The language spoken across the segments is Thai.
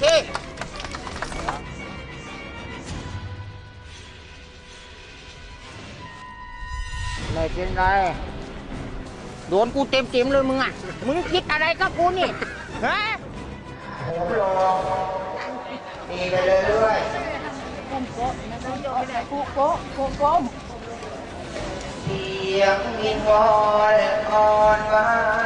เคไม่เป็นไรโดนกูเต็มเต็มๆเลยมึงอะ มึงคิดอะไรกับกูนี่ ฮะดีไปเลยด้วยเสียงวิงวอนอ่อนหวาน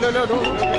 เร็วเร็วเร็วดู